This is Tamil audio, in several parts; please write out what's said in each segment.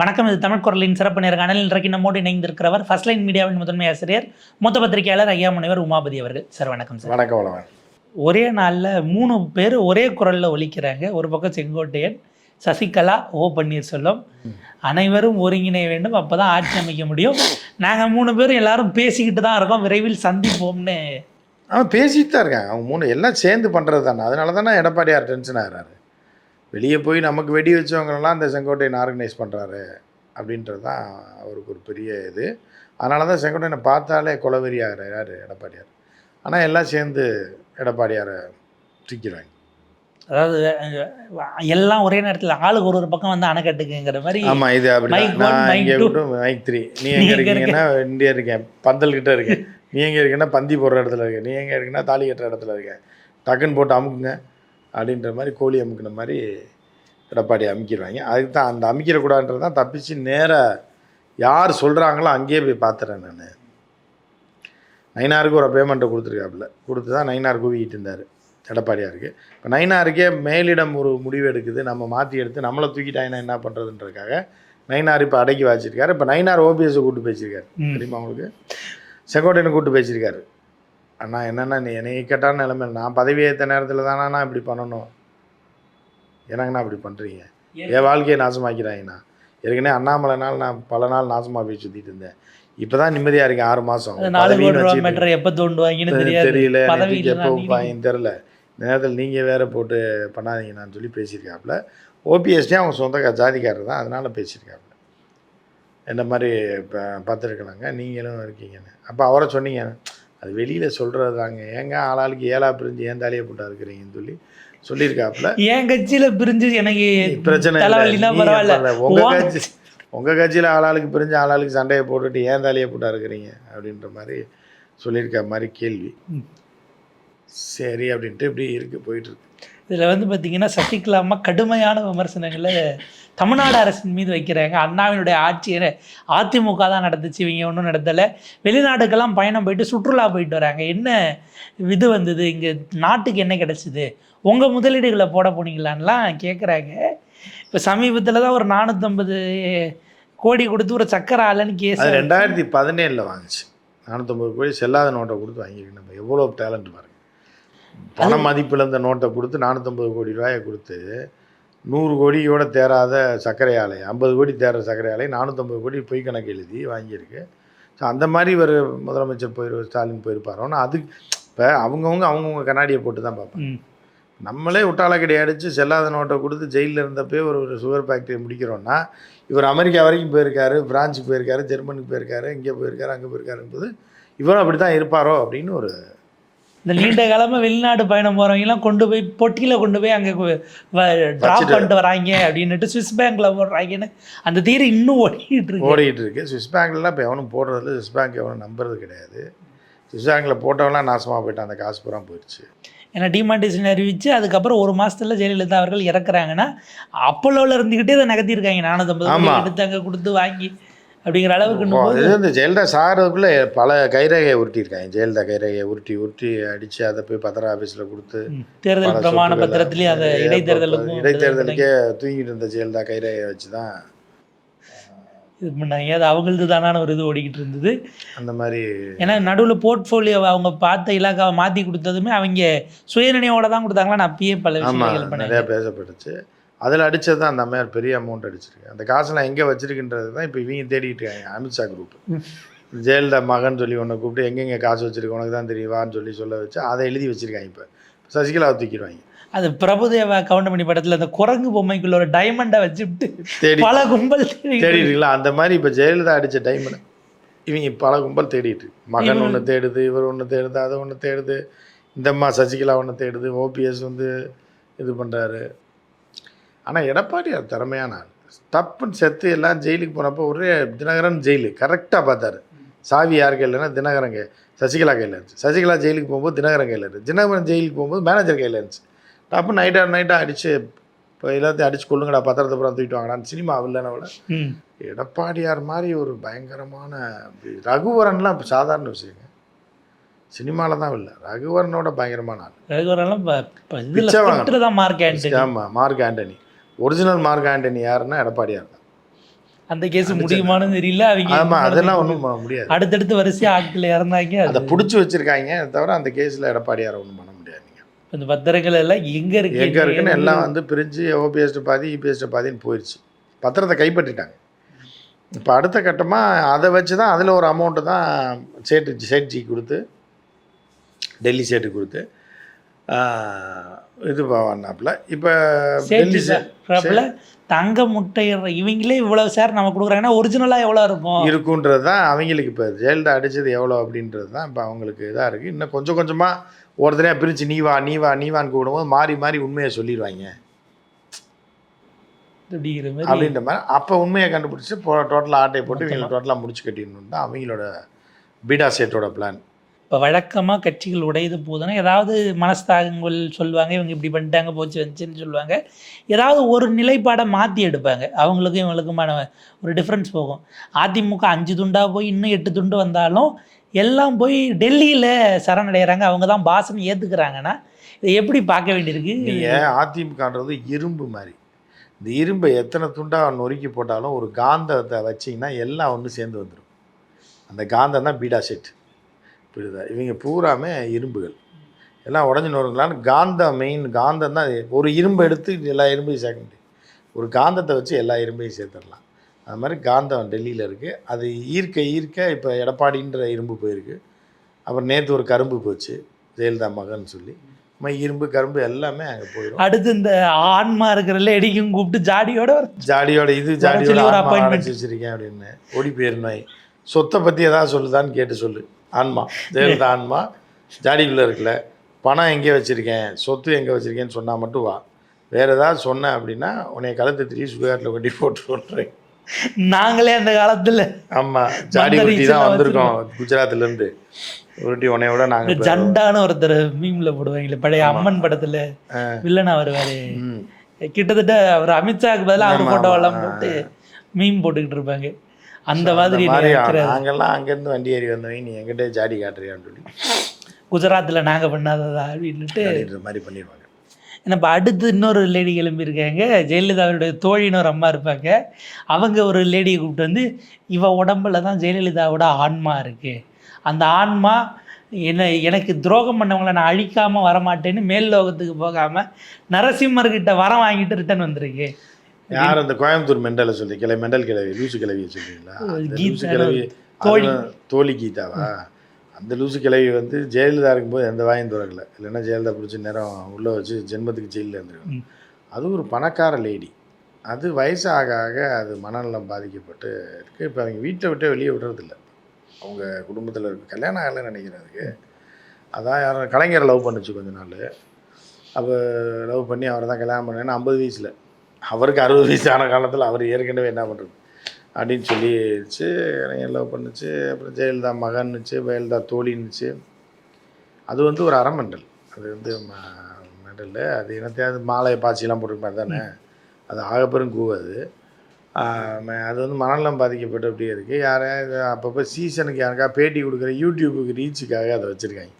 வணக்கம் இது தமிழ் குரலின் சிறப்பு நேர்காணல் இன்றைக்கு நம்மோடு இணைந்திருக்கிறவர் ஃபர்ஸ்ட் லைன் மீடியாவின் முதன்மை ஆசிரியர் மூத்த பத்திரிகையாளர் ஐயா முனைவர் உமாபதி அவர்கள். சார் வணக்கம் சார் வணக்கம் ஒரே நாளில் மூணு பேர் ஒரே குரலில் ஒலிக்கிறாங்க. ஒரு பக்கம் செங்கோட்டையன் சசிகலா ஓ பன்னீர்செல்வம். அனைவரும் ஒருங்கிணைய வேண்டும். அப்போ தான் ஆட்சி அமைக்க முடியும். நாங்கள் மூணு பேரும் எல்லாரும் பேசிக்கிட்டு தான் இருக்கோம். விரைவில் சந்திப்போம்னு. அவன் பேசிட்டு தான் இருக்காங்க அவங்க மூணு எல்லாம் சேர்ந்து பண்ணுறது தானே. அதனால தானே எடப்பாடியார் டென்ஷன் ஆகிறாரு. வெளியே போய் நமக்கு வெடி வச்சவங்களெல்லாம் அந்த செங்கோட்டையன் ஆர்கனைஸ் பண்ணுறாரு அப்படின்றது தான் அவருக்கு ஒரு பெரிய இது. அதனால தான் செங்கோட்டையனை பார்த்தாலே கொலவெறி ஆகிறார் யார்? எடப்பாடியார். ஆனால் எல்லாம் சேர்ந்து எடப்பாடியாரை தூக்கிறாங்க அதாவது எல்லாம் ஒரே நேரத்தில் ஆளுக்கு ஒரு ஒரு பக்கம் வந்து அணைக்கட்டுக்குங்கிற மாதிரி ஆமாம் இது அப்படி நான் இங்கே two. விட்டு மைக் த்ரீ நீ எங்கே இருக்கீங்கன்னா இந்தியா இருக்கேன். பந்தல் கிட்ட இருக்கேன் நீ எங்கே இருக்கேன்னா பந்தி போடுற இடத்துல இருக்க. நீ எங்கே இருக்கீங்கன்னா தாலி கட்டுற இடத்துல இருக்க. டக்குன்னு போட்டு அமுக்குங்க. அப்படின்ற மாதிரி கோழி அமுக்குன மாதிரி எடப்பாடி அமுக்கிடுவாங்க. அதுக்கு தான் அந்த அமுக்கிடக்கூடாதுன்றது தான் தப்பிச்சு நேராக யார் சொல்கிறாங்களோ அங்கேயே போய் பார்த்துறேன் நான். நைனாருக்கு ஒரு பேமெண்ட்டை கொடுத்துருக்காப்புல. கொடுத்து தான் நைனார் கூவிக்கிட்டு இருந்தார் எடப்பாடியாருக்கு. இப்போ நைனாருக்கே மேலிடம் ஒரு முடிவு எடுக்குது. நம்ம மாற்றி எடுத்து நம்மளை தூக்கிட்டாங்கன்னா என்ன பண்ணுறதுன்றதுக்காக நைனார் இப்போ அடக்கி வச்சிருக்காரு. இப்போ நைனார் ஓபிஎஸ்ஸை கூப்பிட்டு பேசியிருக்காரு. தெரியுமா உங்களுக்கு? செங்கோட்டையனை கூப்பிட்டு பேசியிருக்காரு அண்ணா என்னென்னா நீ என்னை இக்கட்டான நிலைமை நான் பதவி ஏற்ற நேரத்தில் தானே இப்படி பண்ணணும்? என்னங்கண்ணா இப்படி பண்ணுறீங்க என் வாழ்க்கையை நாசமாக்கிறாங்கண்ணா ஏற்கனவே அண்ணாமலைனால் நான் பல நாள் நாசமாக போய் சுற்றிட்டு இருந்தேன். இப்போ தான் நிம்மதியாக இருக்கேன் ஆறு மாதம் எப்போ தோண்டுவாங்கன்னு தெரியல. எப்போ வைப்பாங்கன்னு தெரில இந்த நேரத்தில் நீங்கள் வேற போட்டு பண்ணாதீங்கன்னு சொல்லி பேசியிருக்காப்புல. ஓபிஎஸ்டே அவங்க சொந்த ஜாதிக்காரர் தான் அதனால் பேசியிருக்காப்புல. இந்த மாதிரி இப்போ பார்த்துருக்கலாங்க நீங்களும் இருக்கீங்கன்னு. அப்போ அவரை சொன்னீங்க. அது வெளியில் சொல்கிறது தாங்க ஏங்க ஆளாளுக்கு ஏழா பிரிஞ்சு ஏன் தலையை போட்டா இருக்கிறீங்கன்னு சொல்லி சொல்லியிருக்காப்புல. என் கட்சியில பிரிஞ்சு எனக்கு பிரச்சனை பரவாயில்ல. உங்கள் கட்சி உங்கள் கட்சியில் ஆளாளுக்கு பிரிஞ்சு ஆளாளுக்கு சண்டையை போட்டுட்டு ஏன் தலையை போட்டா இருக்கிறீங்க அப்படின்ற மாதிரி சொல்லியிருக்க மாதிரி கேள்வி. சரி அப்படின்ட்டு இப்படி இருக்கு போயிட்டு இருக்கு. இதில் வந்து பார்த்திங்கன்னா சசிகலா அம்மா கடுமையான விமர்சனங்களை தமிழ்நாடு அரசின் மீது வைக்கிறாங்க. அண்ணாவினுடைய ஆட்சியை அதிமுக தான் நடந்துச்சு இவங்க ஒன்றும் நடத்தலை. வெளிநாட்டுக்கெல்லாம் பயணம் போயிட்டு சுற்றுலா போயிட்டு வராங்க. என்ன இது வந்தது? இங்கே நாட்டுக்கு என்ன கிடச்சிது? உங்கள் முதலீடுகளை போட போனீங்களான்லாம் கேட்குறாங்க இப்போ சமீபத்தில் தான் ஒரு நானூற்றம்பது கோடி கொடுத்து ஒரு சக்கர ஆலைன்னு கேஸ் ரெண்டாயிரத்தி பதினேழில் வாங்கிச்சு. நானூற்றம்பது கோடி செல்லாத நோட்டை கொடுத்து வாங்கியிருக்கு. நம்ம எவ்வளோ டேலண்ட் பாருங்க. பண மதிப்பில் இருந்த நோட்டை கொடுத்து நானூற்றம்பது கோடி ரூபாயை கொடுத்து நூறு கோடியோட தேராத சர்க்கரை ஆலை ஐம்பது கோடி தேர சர்க்கரை ஆலை நானூற்றம்பது கோடி பொய் கணக்கு எழுதி வாங்கியிருக்கு. ஸோ அந்த மாதிரி ஒரு முதலமைச்சர் போயிரு ஸ்டாலின் போயிருப்பாரோன்னா அது இப்போ அவங்கவுங்க அவங்கவுங்க கண்ணாடியை போட்டு தான் பார்ப்பாங்க. ம். நம்மளே உட்டாலக்கடி அடித்து செல்லாத நோட்டை கொடுத்து ஜெயிலில் இருந்தப்பே ஒரு ஒரு சுகர் ஃபேக்ட்ரி முடிக்கிறோன்னா இவர் அமெரிக்கா வரைக்கும் போயிருக்காரு பிரான்ச்சுக்கு போயிருக்காரு ஜெர்மனிக்கு போயிருக்காரு இங்கே போயிருக்காரு அங்கே போயிருக்காருன்றது இவரும் அப்படி தான் இருப்பாரோ அப்படின்னு ஒரு இந்த நீண்ட காலமாக வெளிநாடு பயணம் போகிறவங்கலாம் கொண்டு போய் பொட்டியில் கொண்டு போய் அங்கே ட்ராப். பண்ணிட்டு வராங்க அப்படின்னுட்டு சுவிஸ் பேங்க்ல போடுறாங்கன்னு. அந்த தீரை இன்னும் ஓடிட்டு இருக்கு. ஓடிக்கிட்டு இருக்கு. சுவிஸ் பேங்க்லாம் இப்போ எவனும் போடுறதில்ல. சுவிஸ் பேங்க் எவனும் நம்புறது கிடையாது. சுவிஸ் பேங்க்கில் போட்டவங்களாம் நாசமாக போயிட்டான். அந்த காசு பூரா போயிடுச்சு. ஏன்னா டிமாண்டேஷன் அறிவிச்சு அதுக்கப்புறம் ஒரு மாசத்துல ஜெயலலிதா அவர்கள் இறக்குறாங்கன்னா அப்போலோவில் இருந்துக்கிட்டே அதை நகர்த்திருக்காங்க நானூற்றம்பது ஆமா. கோடி எடுத்து அங்கே கொடுத்து வாங்கி அப்படிங்கிற அளவுக்கு இந்த ஜெயலலிதா சாகிறதுக்குள்ளே பல கைரேகையை உருட்டியிருக்காங்க. ஜெயலலிதா கைரேகையை உருட்டி உருட்டி அடித்து அதை போய் பத்திர ஆஃபீஸில் கொடுத்து தேர்தல் பிரமாண சொத்துக்களை, பத்திரத்திலேயே அதை இடைத்தேர்தலுக்கும் இடைத்தேர்தலுக்கே தூங்கிட்டு இருந்த ஜெயலலிதா கைரேகையை வச்சு தான் இது பண்ணாங்க. அது அவங்களது தானான ஒரு இது ஓடிக்கிட்டு இருந்தது. அந்த மாதிரி ஏன்னா நடுவில் போர்ட்ஃபோலியோ அவங்க பார்த்த இலாக்காவை மாற்றி கொடுத்ததுமே அவங்க சுயநினைவோட தான் கொடுத்தாங்களா? நான் அப்பயே பல விஷயங்கள் நிறையா பேசப்பட்டுச்சு. அதில் அடித்தது தான் அந்த அம்மையார் பெரிய அமௌண்ட் அடிச்சிருக்கு. அந்த காசெல்லாம் எங்கே வச்சிருக்குன்றது தான் இப்போ இவங்க தேடிட்டு இருக்காங்க அமித்ஷா குரூப் ஜெயலலிதா மகன் சொல்லி உன்னை கூப்பிட்டு எங்கெங்கே காசு வச்சிருக்க உனக்கு தான் தெரியும் வான்னு சொல்லி சொல்ல வச்சு அதை எழுதி வச்சிருக்காங்க இப்போ. சசிகலாவை தூக்கிடுவாங்க. அது பிரபுதேவா கவுண்டமணி படத்துல அந்த குரங்கு பொம்மைக்குள்ள ஒரு டைமண்டை வச்சுட்டு தேடி பல கும்பல் தேடி தேடிட்டுங்களா அந்த மாதிரி இப்போ ஜெயலலிதா அடித்த டைமில் இவங்க பல கும்பல் தேடிட்டு. மகன் ஒன்று தேடுது இவர் ஒன்று தேடுது அதை ஒன்று தேடுது. இந்த அம்மா சசிகலா ஒன்று தேடுது ஓபிஎஸ் வந்து இது பண்ணுறாரு ஆனால் எடப்பாடியார் திறமையான ஆள். தப்புன்னு செத்து எல்லாம் ஜெயிலுக்கு போனப்போ ஒரே தினகரன் ஜெயிலு. கரெக்டாக பார்த்தாரு. சாவி யார் கையிலன்னா தினகரன் கை சசிகலா கையில் இருந்துச்சு. சசிகலா ஜெயிலுக்கு போகும்போது தினகரன் கையில் இருந்துச்சு தினகரன் ஜெயிலுக்கு போகும்போது மேனேஜர் கையில் இருந்துச்சு. டப்பு நைட்டாக நைட்டாக அடித்து இப்போ எல்லாத்தையும் அடிச்சு கொள்ளுங்கடா பத்திரத்தை புறம் தூக்கிட்டு வாங்கடான்னு சினிமா இல்லைன்னா விட. எடப்பாடியார் மாதிரி ஒரு பயங்கரமான ரகுவரன்லாம் இப்போ சாதாரண விஷயங்க. சினிமாவில் தான் இல்லை. ரகுவரனோட பயங்கரமான ஆள். ஆண்டனி. ஆமாம் Mark Antony. Original Mark Antony யாருன்னா எடப்பாடியார் தான் அந்த கேஸ் முடியுமான்னு தெரியல அவங்க ஆமாம் அதெல்லாம் ஒன்றும் பண்ண முடியாது. அடுத்தடுத்து வரிசையா ஆட்கள் இறந்தாங்க அதை பிடிச்சி வச்சிருக்காங்க தவிர அந்த கேஸில் எடப்பாடியாரை ஒன்றும் பண்ண முடியாதுங்க இந்த பத்திரங்கள் எல்லாம் எங்க இருக்கு? எங்கே இருக்குன்னு எல்லாம் வந்து பிரிஞ்சு ஓபிஎஸ்ட்டு பாதி இபிஎஸ்ட்டு பாதின்னு போயிடுச்சு பத்திரத்தை கைப்பற்றிட்டாங்க. இப்போ அடுத்த கட்டமாக அதை வச்சு தான் அதில் ஒரு அமௌண்ட்டு தான் சேட்டு சேட்ஜி கொடுத்து டெல்லி சேட்டு கொடுத்து இது பண்ணாப்புல இப்போ டெல்லி சே சாப்பிடல தங்க முட்டை இவங்களே இவ்வளவு சேர் நம்ம கொடுக்குறாங்கன்னா ஒரிஜினலா எவ்வளவு இருக்கும்? இருக்குன்றது தான் அவங்களுக்கு இப்போ ஜெயலலிதா அடித்தது எவ்வளோ அப்படின்றது தான் இப்போ அவங்களுக்கு இதாக இருக்குது இன்னும் கொஞ்சம் கொஞ்சமாக ஒருத்தனையாக பிரித்து நீ வா நீ வா நீ வான்னு கூப்பிடும்போது மாறி மாறி உண்மையை சொல்லிடுவாங்க. அப்படின்ற மாதிரி. அப்போ உண்மையை கண்டுபிடிச்சி டோட்டலாக ஆட்டையை போட்டு இவங்களை டோட்டலாக முடிச்சு கட்டிடணும் தான் அவங்களோட பீடா சேட்டோட பிளான் இப்போ வழக்கமாக கட்சிகள் உடையது போதுன்னா ஏதாவது மனஸ்தாகங்கள் சொல்லுவாங்க இவங்க இப்படி பண்ணிட்டாங்க போச்சு வந்துச்சுன்னு சொல்லுவாங்க. ஏதாவது ஒரு நிலைப்பாடை மாற்றி எடுப்பாங்க. அவங்களுக்கும் இவங்களுக்குமான ஒரு டிஃப்ரென்ஸ் போகும். அதிமுக அஞ்சு துண்டாக போய் இன்னும் எட்டு துண்டு வந்தாலும் எல்லாம் போய் டெல்லியில் சரணடைகிறாங்க அவங்க தான் பாசனம் ஏற்றுக்கிறாங்கன்னா இதை எப்படி பார்க்க வேண்டியிருக்கு? ஏன் அதிமுகன்றது இரும்பு மாதிரி. இந்த இரும்பை எத்தனை துண்டாக நொறுக்கி போட்டாலும் ஒரு காந்தத்தை வச்சிங்கன்னா எல்லாம் ஒன்று சேர்ந்து வந்துடும் அந்த காந்தம் தான் பீடா செட் புரியுதா? இவங்க பூராமே இரும்புகள். எல்லாம் உடஞ்சி நொறுங்கலான்னு காந்தம் மெயின் காந்தம் தான். ஒரு இரும்பை எடுத்து எல்லா இரும்பையும் சேர்க்க முடியும். ஒரு காந்தத்தை வச்சு எல்லா இரும்பையும் சேர்த்துடலாம். அது மாதிரி காந்தம் டெல்லியில் இருக்குது அது ஈர்க்க ஈர்க்க இப்போ எடப்பாடின்ற இரும்பு போயிருக்கு. அப்புறம் நேற்று ஒரு கரும்பு போச்சு. ஜெயலலிதா மகன் சொல்லி. இரும்பு கரும்பு எல்லாமே அங்கே போயிடும் அடுத்து இந்த ஆன்மா இருக்கிற லேடிக்கும் கூப்பிட்டு ஜாடியோட ஜாடியோட இது ஜாடியோட. அடைச்சி வச்சிருக்கேன் அப்படின்னு. ஓடி போயிருந்தாய் சொத்தை பற்றி ஏதாவது சொல்லுதான்னு கேட்டு சொல்லு. ஆன்மா. ஜெயலலிதா ஆன்மா. ஜாடிக்குள்ளே இருக்குல்ல. பணம் எங்கே வச்சுருக்கேன்? சொத்து எங்கே வச்சுருக்கேன்னு சொன்னால் மட்டும் வா. வேறு ஏதாவது சொன்னேன் அப்படின்னா உன்னை கழுத்து திரி சுடுகாட்டில் கொட்டி போட்டு விட்றேன் நாங்களே அந்த காலத்துல ஆமாம் ஜாடி குட்டி தான் சின்ன வந்திருக்கோம் குஜராத்லேருந்து உருட்டி விட நாங்கள் ஜண்டான்னு ஒருத்தர் மீம்ல போடுவாங்களே பழைய அம்மன் படத்துல. வில்லனா வருவாரு. கிட்டத்தட்ட அவர் அமித்ஷாக்கு பதிலா அவர் ஆமா, போட்டோ எல்லாம் ஆமா. போட்டு மீம் போட்டுக்கிட்டு இருப்பாங்க. அந்த மாதிரி நாங்கெல்லாம் அங்கேருந்து வண்டி ஏறி வந்தவங்க நீ எங்கிட்டே ஜாடி காட்டுறியான்னு சொல்லி. குஜராத்ல நாங்க பண்ணாததா அப்படின்னுட்டு அப்படின்ற மாதிரி பண்ணிடுவாங்க. இப்போ அடுத்து இன்னொரு லேடி கிளம்பியிருக்காங்க. ஜெயலலிதாவுடைய தோழின்னு ஒரு அம்மா இருப்பாங்க. அவங்க ஒரு லேடியை கூப்பிட்டு வந்து இவ உடம்புல தான் ஜெயலலிதாவோட ஆன்மா இருக்கு. அந்த ஆன்மா என்ன எனக்கு துரோகம் பண்ணவங்கள நான் அழிக்காம வரமாட்டேன்னு மேல் லோகத்துக்கு போகாம நரசிம்மர்கிட்ட வரம் வாங்கிட்டு ரிட்டர்ன் வந்திருக்கு. யார் அந்த கோயம்புத்தூர் மெண்டலை சொல்லி கிளை மெண்டல் கிளவி லூசு கிளவியை சொல்றீங்களா லூசு கிளவி தோழி. கீதாவா? அந்த லூசு கிளவி வந்து ஜெயலலிதா இருக்கும்போது எந்த வாயும் திறக்கல. இல்லைன்னா ஜெயலலிதா பிடிச்ச நேரம் உள்ளே வச்சு ஜென்மத்துக்கு ஜெயிலில் இருந்திருக்கும். அது ஒரு பணக்கார லேடி. அது வயசு ஆக ஆக அது மனநலம் பாதிக்கப்பட்டு இருக்கு. இப்போ அவங்க வீட்டை விட்டே வெளியே விடுறதில்ல. அவங்க குடும்பத்தில் இருக்கு. கல்யாணம் ஆகலைன்னு நினைக்கிறேன் அதுக்கு. அதான் யாரும் கலைஞரை லவ் பண்ணுச்சு கொஞ்ச நாள். அப்போ லவ் பண்ணி அவரை தான் கல்யாணம் பண்ணேன்னா ஐம்பது வயசில் அவருக்கு அறுபது வயசு ஆன காலத்தில் அவர் ஏற்கனவே என்ன பண்ணுறது அப்படின்னு சொல்லிச்சு கலைஞர் லவ் பண்ணுச்சு அப்புறம் ஜெயலலிதா மகன்னுச்சு ஜெயலலிதா தோழின்னுச்சு அது வந்து ஒரு அறமண்டல் அது வந்து மெடல் அது என்னத்தையாவது மாலையை பாய்ச்சிலாம் போட்டிருப்பாரு தானே? அது ஆகப்பெரும் கூவு அது. அது வந்து மனநலம் பாதிக்கப்பட்டு அப்படியே இருக்குது யாரையா அப்பப்போ சீசனுக்கு யாருக்கா பேட்டி கொடுக்குற யூடியூபுக்கு ரீச்சுக்காக அதை வச்சுருக்காங்க.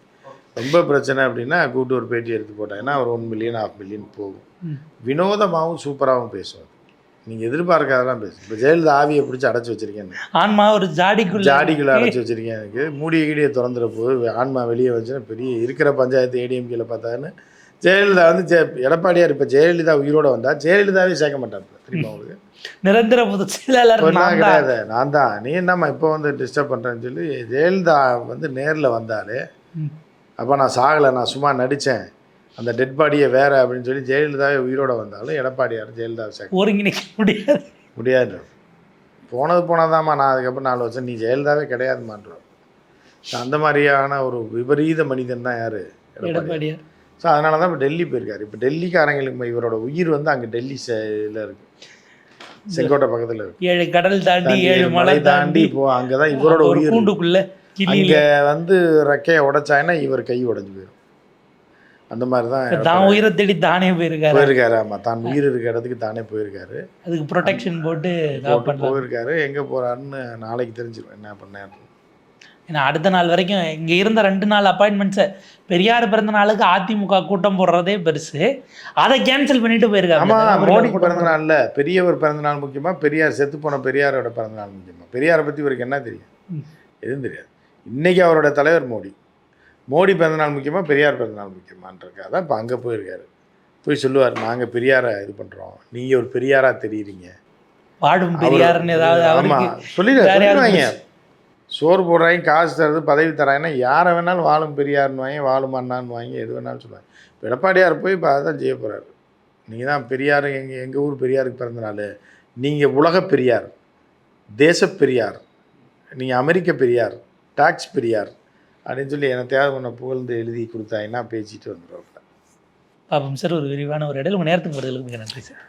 ரொம்ப பிரச்சனை அப்படின்னா கூப்பிட்டு ஒரு பேட்டி எடுத்து போட்டாங்கன்னா ஒரு ஒன் மில்லியன் ஆஃப் மில்லியன் போகும். வினோதமாகவும் சூப்பராகவும் பேசுவார். நீங்கள் எதிர்பார்க்காதெல்லாம் பேசும் இப்போ ஜெயலலிதா ஆவியை பிடிச்சி அடைச்சி வச்சிருக்கேன் ஆன்மா ஒரு ஜாடிக்குள்ள ஜாடிக்குள்ளே அடைச்சி வச்சிருக்கேன் எனக்கு. மூடிய கீடியை திறந்துற போது ஆன்மா வெளியே வச்சுன்னா பெரிய இருக்கிற பஞ்சாயத்து ஏடிஎம்கேல பார்த்தான்னு ஜெயலலிதா வந்து ஜெ எடப்பாடியார் இப்போ ஜெயலலிதா உயிரோட வந்தா ஜெயலலிதாவே சேர்க்க மாட்டாங்க திரும்ப அவங்களுக்கு நிரந்தர பொதுச் செயலாளர் இப்ப நான் நான் தான். கிடையாது. நான் தான். நீ என்னம்மா இப்போ வந்து டிஸ்டர்ப் பண்ணுறேன்னு சொல்லி ஜெயலலிதா வந்து நேரில் வந்தாலே ம். அப்போ நான் சாகலை. நான் சும்மா நடித்தேன் அந்த டெட் பாடியை வேற அப்படின்னு சொல்லி ஜெயலலிதாவே உயிரோட வந்தாலும் எடப்பாடியார் ஜெயலலிதாவை சேர்க்க ஒருங்கிணைக்க முடியாது. முடியாது. போனது போனதாம்மா நான் அதுக்கப்புறம் நாலு வருஷம் நீ ஜெயலலிதாவே கிடையாதுமான்றோம் அந்த மாதிரியான ஒரு விபரீத மனிதன் தான் யார்? எடப்பாடி எடப்பாடியார். ஸோ அதனால தான் இப்போ டெல்லி போயிருக்காரு. இப்போ டெல்லிக்காரங்களுக்கு இவரோட உயிர் வந்து அங்கே டெல்லி இதில் இருக்கு. செங்கோட்டை பக்கத்தில் இருக்கு. ஏழு கடல் தாண்டி ஏழு மலை தாண்டி இப்போ அங்கே தான் இவரோட உயிர் கூண்டுக்குள்ள அங்கே வந்து ரெக்கையை உடைச்சாங்கன்னா இவர் கை உடைஞ்சு போயிடும் அந்த மாதிரி தான் தான் உயிரை தேடி தானே போயிருக்காரு. போயிருக்காரு ஆமாம் தான் உயிர் இருக்க இடத்துக்கு தானே போயிருக்காரு. அதுக்கு ப்ரொடெக்ஷன் போட்டு போயிருக்காரு. எங்கே போகிறாருன்னு நாளைக்கு தெரிஞ்சிடும் என்ன பண்ணேன் ஏன்னா அடுத்த நாள் வரைக்கும் இங்கே இருந்த ரெண்டு நாள் அப்பாயின்மெண்ட்ஸை பெரியார் பிறந்த நாளுக்கு அதிமுக கூட்டம் போடுறதே பெருசு. அதை கேன்சல் பண்ணிட்டு போயிருக்காங்க ஆமா மோடிக்கு கூட்டம் பிறந்த நாள்ல பெரியவர் பிறந்த நாள் முக்கியமா பெரியார் செத்து போன பெரியாரோட பிறந்த நாள் முக்கியமா. பெரியாரை பத்தி இவருக்கு என்ன தெரியும். எதுவும் தெரியாது. இன்னைக்கு அவரோட தலைவர் மோடி. மோடி பிறந்த நாள் முக்கியமா பெரியார் பிறந்த நாள் முக்கியமான்றக்கா தான் இப்போ அங்கே போயிருக்காரு. போய் சொல்லுவார் நாங்கள் பெரியாரை இது பண்ணுறோம் நீங்கள் ஒரு பெரியாரா தெரியுறீங்க. வாடும் பெரியார்னு ஏதாவது ஆமாம் சொல்லிடுவாங்க. சோறு போடுறாங்க காசு தருது பதவி தராங்கன்னா யாரை வேணாலும் வாழும் பெரியார்னு வாங்கி வாழும் அண்ணான்னு வாங்கி எது வேணாலும் சொல்லுவாங்க. இப்ப எடப்பாடியார் போய் இப்போ அதான் செய்ய போகிறாரு நீங்கள் தான் பெரியார் எங்கள் எங்கள் ஊர் பெரியாருக்கு பிறந்த நாள் நீங்கள் உலக பெரியார் தேச பெரியார் நீங்கள் அமெரிக்க பெரியார் டாக்ஸ் பெரியார் அப்படின்னு சொல்லி எனக்கு தேவை பண்ண புகழ்ந்து எழுதி கொடுத்தாங்கன்னா பேசிட்டு வந்துடுவாங்க பாப்போம் சார் ஒரு விரிவான ஒரு இடையில உங்கள் நேரத்துக்கு பதிலுக்கு மிக நன்றி சார்.